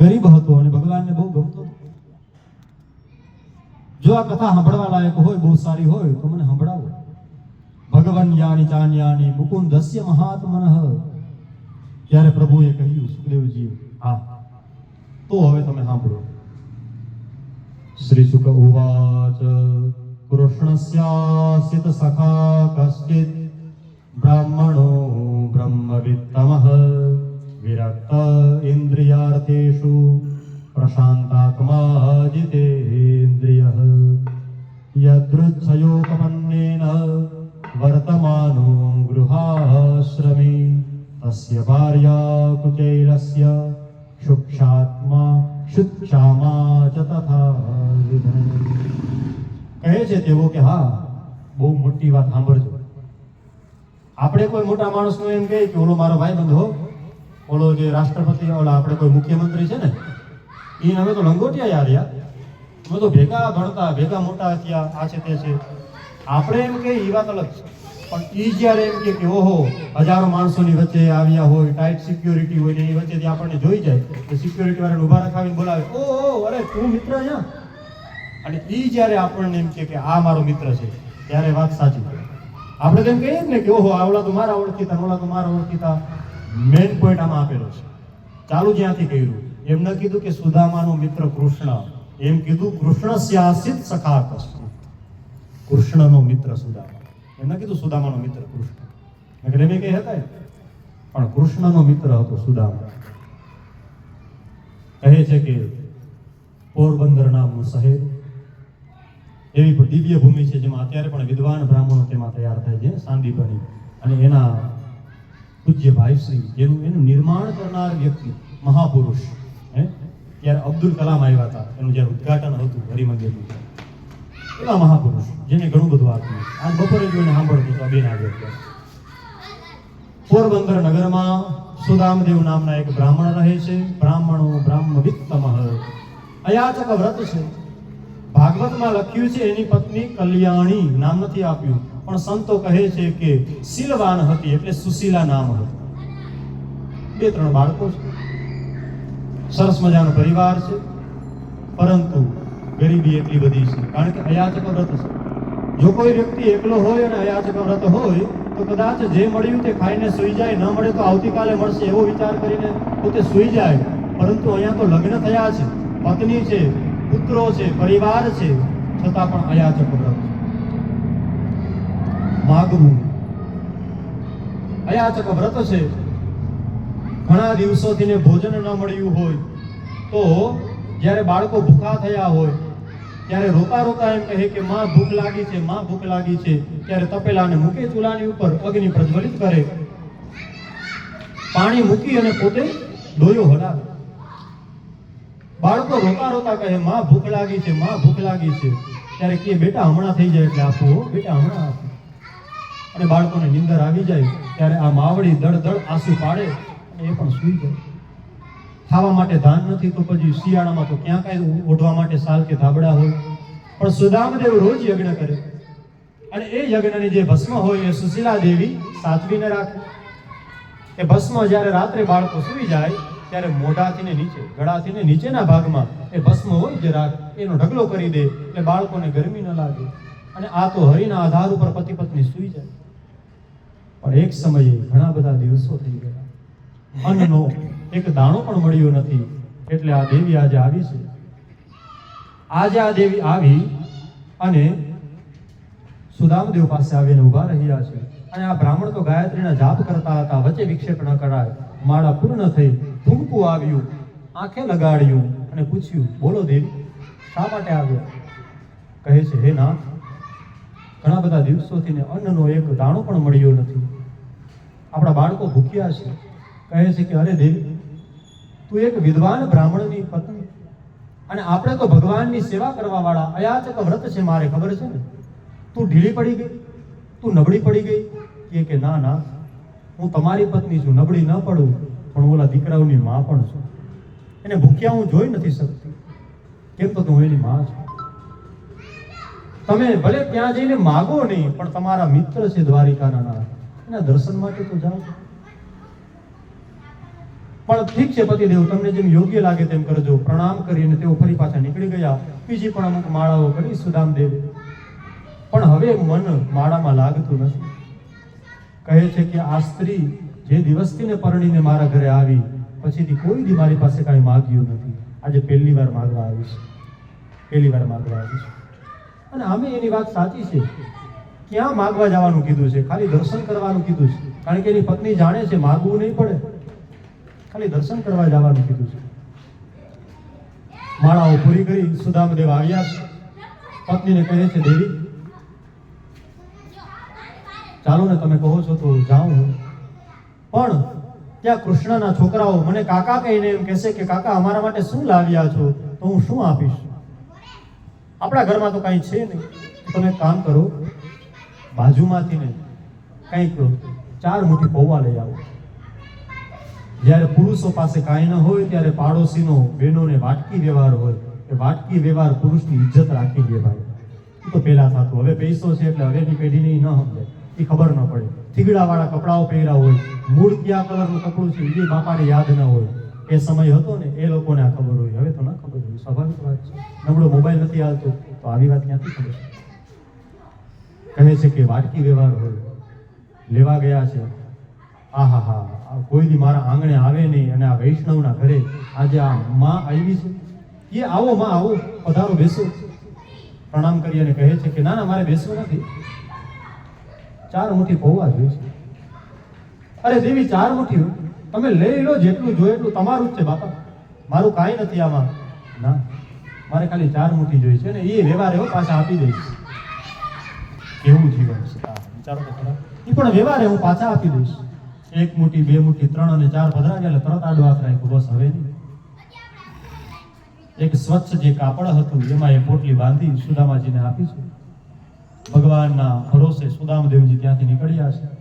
ગરીબ હતો અને ભગવાનને બહુ ગમતો હતો જો આ કથા સાંભળવા લાયક હોય, બહુ સારી હોય, તો મને સંભળાવો. ભગવન યાની ચાન્યાની મુકુંદસ્ય મહાત્મન. ત્યારે પ્રભુએ કહ્યું, સુખદેવજી, હા, તો હવે તમે સાંભળો. શ્રી સુખ ઉવાચ કૃષ્ણસ્યાસિત સખા કશ્ચિત બ્રાહ્મણો બ્રહ્મવિત્તમઃ. વિરક્ત ઇન્દ્રિયાર્થેષુ પ્રશાંતાત્મા જીતેન્દ્રિયઃ યદૃચ્છયોપપન્નેન વર્તમાનો ગૃહાશ્રમે તસ્ય ભાર્યા કુચૈલસ્ય શુક્ષાત્મા શુક્ષામા ચ તથા કહે છે તેઓ કે, હા, બહુ મોટી વાત સાંભળજો. આપણે કોઈ મોટા માણસનું એમ કહે કે, ઓલો મારો ભાઈબંધ હો ઓલો જે રાષ્ટ્રપતિ ઓલા આપણે કોઈ મુખ્યમંત્રી છે ને એ અમે તો લંગોટિયા યાર યાર અમે તો ભેગા ભણતા, ભેગા મોટા થયા, આ છે તે છે. આપણે એમ કે એ વાત અલગ છે. પણ એ જ્યારે એમ કે ઓહો, હજારો માણસોની વચ્ચે આવ્યા હોય ટાઈટ સિક્યોરિટી હોય ને એની વચ્ચેથી આપણને જોઈ જાય, તો સિક્યોરિટી વાળાને ઊભા રખાવીને બોલાવે, ઓહો, અરે, તું મિત્ર અહીંયા? અને એ જ્યારે આપણને એમ કે આ મારો મિત્ર છે, ત્યારે વાત સાચી. આપણે તેમ કહીએ ને કે, ઓહો આવડા તો મારા ઓળખીતા ઓલા તો મારા ઓળખીતા. મેઇન પોઈન્ટ આમાં આપેલો છે. ચાલુ જ્યાંથી કર્યું એમ ન કીધું કે સુદામાનો મિત્ર કૃષ્ણ. એમ કીધું કૃષ્ણ સ્યાસિત સખા કૃષ્ણ કૃષ્ણનો મિત્ર સુદામા. એમ ન કીધું, સુદામાનો મિત્ર કૃષ્ણ. એટલે એમ કઈ હતા પણ કૃષ્ણનો મિત્ર હતો સુદામા. કહે છે કે, પોરબંદર નામનું શહેર. એવી દિવ્ય ભૂમિ છે જેમાં અત્યારે પણ વિદ્વાન બ્રાહ્મણો તેમાં તૈયાર થાય છે સાંદીપની અને એના પૂજ્ય ભાઈશ્રી જેનું એનું નિર્માણ કરનાર વ્યક્તિ મહાપુરુષ, હે? ત્યારે અબ્દુલ કલામ આવ્યા હતા. એનું જ્યારે ઉદઘાટન હતું, હરિમંદિરનું. એવા મહાપુરુષ, જેને ઘણું બધું આપ્યું. આજ બપોરે જોઈને સાંભળતું તો બેન આવ્યો પોરબંદર નગરમાં સુદામદેવ નામના એક બ્રાહ્મણ રહે છે. બ્રાહ્મણો બ્રાહ્મવિત્તમઃ. અયાચક વ્રત છે. ભાગવતમાં લખ્યું છે, એની પત્ની કલ્યાણી, નામ નથી આપ્યું. પણ સંતો કહે છે કે શીલવાન હતી એટલે સુશીલા નામ હતું. બે ત્રણ બાળકો છે. સરસ મજાનો પરિવાર છે. પરંતુ ગરીબી એટલી બધી છે. કારણ કે અયાચક વ્રત છે. જો કોઈ વ્યક્તિ એકલો હોય અને અયાચક વ્રત હોય, તો કદાચ જે મળ્યું તે ખાઈને સૂઈ જાય. ન મળે તો આવતીકાલે મળશે એવો વિચાર કરીને પોતે સૂઈ જાય. પરંતુ અહીંયા તો લગ્ન થયા છે. પત્ની છે, પુત્રો છે, પરિવાર છે. છતાં પણ અયાચક વ્રત માગવું. અયાચક વ્રત છે. ઘણા દિવસોથી ને ભોજન ન મળ્યું હોય, તો જ્યારે બાળકો ભૂખા થયા હોય, ત્યારે રોતા રોતા એમ કહે કે માં ભૂખ લાગી છે, માં ભૂખ લાગી છે. ત્યારે તપેલાને મૂકે ચૂલાની ઉપર, અગ્નિ પ્રજ્વલિત કરે. પાણી મૂકી અને પોતે ડોયો હડાવે બાળકો રોતા રોતા કહે, માં ભૂખ લાગી છે, માં ભૂખ લાગી છે. ત્યારે કે, બેટા, હમણાં થઈ જાય એટલે આપો બેટા, હમણાં આપો. અને બાળકોને નીંદર આવી જાય ત્યારે આ માવડી દળ દળ આંસુ પાડે અને એ પણ સૂઈ જાય. ખાવા માટે ધાન નથી તો પછી શિયાળામાં તો ક્યાં કાંઈ ઓઢવા માટે સાલ કે ધાબડા હોય. પણ સુદામદેવ રોજ યજ્ઞ કરે. અને એ યજ્ઞની જે ભસ્મ હોય એ સુશીલા દેવી સાચવીને રાખે. એ ભસ્મ જ્યારે રાત્રે બાળકો સૂઈ જાય ત્યારે મોઢાથી ને નીચે ગળાથી ને નીચેના ભાગમાં એ ભસ્મ હોય જે રાખ, એનો ઢગલો કરી દે એટલે બાળકોને ગરમી ન લાગે. અને આ તો હરિના આધાર ઉપર પતિ પત્ની સૂઈ જાય. પણ એક સમયે ઘણા બધા દિવસો થઈ ગયા. અન્નનો એક દાણો પણ મળ્યો નથી, એટલે આ દેવી આજે આવી છે. આજે આ દેવી આવી અને સુદામદેવ પાસે આવીને ઊભા રહ્યા છે. અને આ બ્રાહ્મણ તો ગાયત્રીના જાપ કરતા હતા, વચ્ચે વિક્ષેપ ન કરાય. માળા પૂર્ણ થઈ ઠુમકું આવ્યું, આંખે લગાડ્યું અને પૂછ્યું, બોલો દેવી, શા માટે આવ્યા? કહે છે, હે નાથ, ઘણા બધા દિવસોથી અન્નનો એક દાણો પણ મળ્યો નથી. આપણા બાળકો ભૂખ્યા છે, કહે છે કે, અરે દેવી, તું એક વિદ્વાન બ્રાહ્મણની પત્ની અને આપણે તો ભગવાનની સેવા કરવા વાળા અયાચક વ્રત છે મારે, ખબર છે ને? તું ઢીલી પડી ગઈ, તું નબળી પડી ગઈ. કે કે, ના ના, હું તમારી પત્ની છું, નબળી ન પડું, પણ ઓલા દીકરાઓની માં પણ છું. એને ભૂખ્યા હું જોઈ નથી શકતી. કેમ તો હું એની માં છું? તમે ભલે ત્યાં જઈને માગો નહીં, પણ તમારા મિત્ર છે દ્વારિકાના નાથ. એના દર્શન માટે તો જાઓ. પણ ઠીક છે, પતિદેવ, તમને જેમ યોગ્ય લાગે તેમ કરજો. પ્રણામ કરીને તેઓ ફરી પાછા નીકળી ગયા. બીજી પણ અમુક માળાઓ કરી સુદામદેવ. પણ હવે મન માળામાં લાગતું નથી. કહે છે કે આ સ્ત્રી જે દિવસથી પરણીને મારા ઘરે આવી, પછીથી કોઈ દી મારી પાસે કાંઈ માગ્યું નથી. આજે પહેલી વાર માગવા આવી છે. પહેલી વાર માગવા આવી છે. અને આમે એની વાત સાચી છે. ક્યાં માગવા જવાનું કીધું છે? ખાલી દર્શન કરવાનું કીધું છે. કારણ કે એની પત્ની જાણે છે, માગવું નહીં પડે. ખાલી દર્શન કરવા જવાનું કીધું છે. માળાઓ પૂરી કરી સુદામદેવ આવ્યા. છે પત્નીને કહે છે, દેવી, ચાલો ને તમે કહો છો તો જાઉં પણ ત્યાં કૃષ્ણના છોકરાઓ મને કાકા કહીને એમ કહેશે કે, કાકા, અમારા માટે શું લાવ્યા છો? તો હું શું આપીશ? આપણા ઘરમાં તો કાંઈ છે નહીં. તમે કામ કરો બાજુમાંથી ને કંઈક ચાર મુઠ્ઠી પૌવા લઈ આવો. જ્યારે પુરુષો પાસે કાંઈ ન હોય, ત્યારે પાડોશીનો બહેનોને વાટકી વ્યવહાર હોય. એ વાટકી વ્યવહાર પુરુષની ઇજ્જત રાખી દે ભાઈ. તો પહેલા થતું. હવે પૈસો છે એટલે હવેની પેઢીને ન સમજે એ ખબર ન પડે. થીગડાવાળા કપડાઓ પહેર્યા હોય, મૂળ કયા કલરનું કપડું છે એ બાપાને યાદ ન હોય. એ સમય હતો ને, એ લોકોને આ ખબર હોય. હવે તો ન ખબર હોય. સ્વાભાવિક વાત છે. નબળો મોબાઈલ નથી આવતો તો આવી વાત ક્યાંથી ખબર? કહે છે કે વાટકી વ્યવહાર હોય. લેવા ગયા છે. આહા હા કોઈ દી મારા આંગણે આવે નહીં અને આ વૈષ્ણવના ઘરે આજે આ માં આવી છે. એ આવો માં, આવો, પધારો, બેસો. પ્રણામ કરી અને કહે છે કે ના ના, મારે બેસવું નથી. ચાર મુઠ્ઠી પૌવા જોઈએ છે. અરે દેવી, ચાર મુઠી તમે લઈ લો જેટલું જોઈએ એટલું તમારું જ છે, બાપા. મારું કાંઈ નથી આમાં. ના, મારે ખાલી ચાર મુઠ્ઠી જોઈએ છે ને એ વ્યવહાર એવો પાછા આપી દઈશ. કેવું જીવન છે. વિચારો તો ખરા. એ પણ વ્યવહારે હું પાછા આપી દઈશ. એક મુઠ્ઠી, બે મુઠ્ઠી, ત્રણ અને ચાર પધરા ગયા તરત આડો હાથ રાખ્યો. બસ હવે એક સ્વચ્છ જે કાપડ હતું, એમાં એ પોટલી બાંધી સુદામાજીને આપી છે. ભગવાનના ભરોસે સુદામદેવજી ત્યાંથી નીકળ્યા છે.